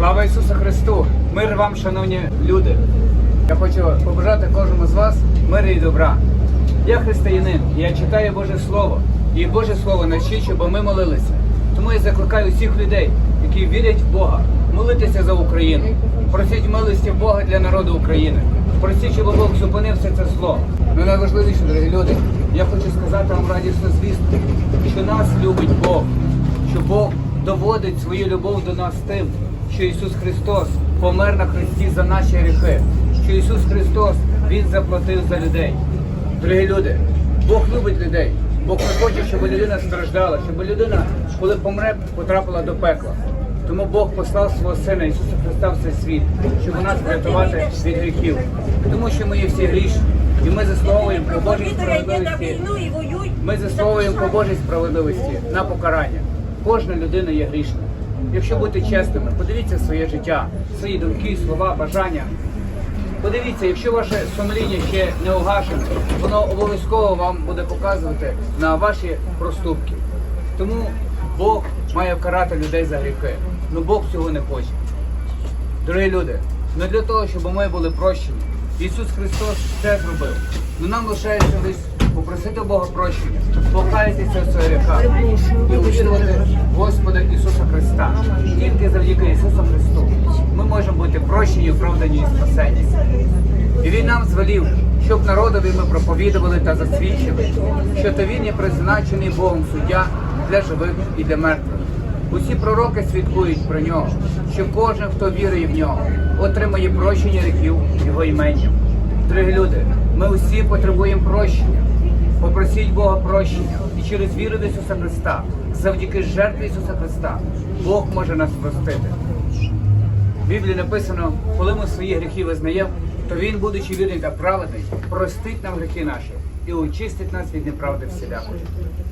Слава Ісусу Христу! Мир вам, шановні люди! Я хочу побажати кожному з вас миру і добра. Я християнин, я читаю Боже Слово. І Боже Слово навчить, щоб ми молилися. Тому я закликаю всіх людей, які вірять в Бога, молитися за Україну. Просіть милості Бога для народу України. Просіть, щоб Бог зупинив все це зло. Ну найважливіше, дорогі люди, я хочу сказати вам радісну звістку, що нас любить Бог що Бог доводить свою любов до нас тим, що Ісус Христос помер на Христі за наші гріхи, що Ісус Христос Він заплатив за людей. Дорогі люди, Бог любить людей. Бог не хоче, щоб людина страждала, щоб людина, коли помре, потрапила до пекла. Тому Бог послав свого Сина Ісуса Христа в цей світ, щоб нас врятувати від гріхів. Тому що ми є всі грішні, і ми заслуговуємо по Божій на справедливості. Ми заслуговуємо по Божій справедливості на покарання. Кожна людина є грішна. Якщо бути чесними, подивіться своє життя, свої думки, слова, бажання. Подивіться, якщо ваше сумління ще не угашене, воно обов'язково вам буде показувати на ваші проступки. Тому Бог має вкарати людей за гріхи. Ну Бог цього не хоче. Дорогі люди, не для того, щоб ми були прощені. Ісус Христос все зробив. Ну нам лишається лише попросити Бога прощення, покаятися в своїх гріхах і увірувати Господа Ісуса Христа. Тільки завдяки Ісусу Христу ми можемо бути прощені, оправдані і спасені. І Він нам звелів, щоб народові ми проповідували та засвідчили, що то він є призначений Богом суддя для живих і для мертвих. Усі пророки свідкують про нього, що кожен, хто вірує в нього, отримає прощення гріхів його іменням. Дорогі люди, ми усі потребуємо прощення. Попросіть Бога прощення і через віру в Ісуса Христа, завдяки жертві Ісуса Христа, Бог може нас простити. В Біблії написано, коли ми свої гріхи визнаємо, то Він, будучи вірний та праведний, простить нам гріхи наші і очистить нас від неправди всілякої.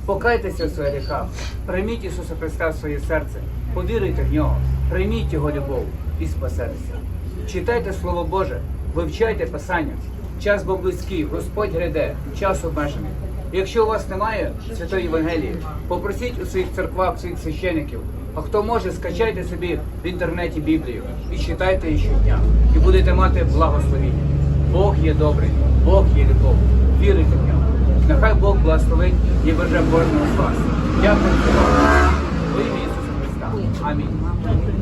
Покайтеся в своїх гріхах, прийміть Ісуса Христа в своє серце, повіруйте в нього, прийміть Його любов і спасетеся. Читайте Слово Боже, вивчайте Писання. Час був близький, Господь гряде, час обмежений. Якщо у вас немає святої Євангелії, попросіть у своїх церквах своїх священиків. А хто може, скачайте собі в інтернеті Біблію і читайте її щодня, і будете мати благословіння. Бог є добрий, Бог є любов. Вірите в нього. Нехай Бог благословить і береже кожного з вас. Дякую увагу. Во ім'я Ісуса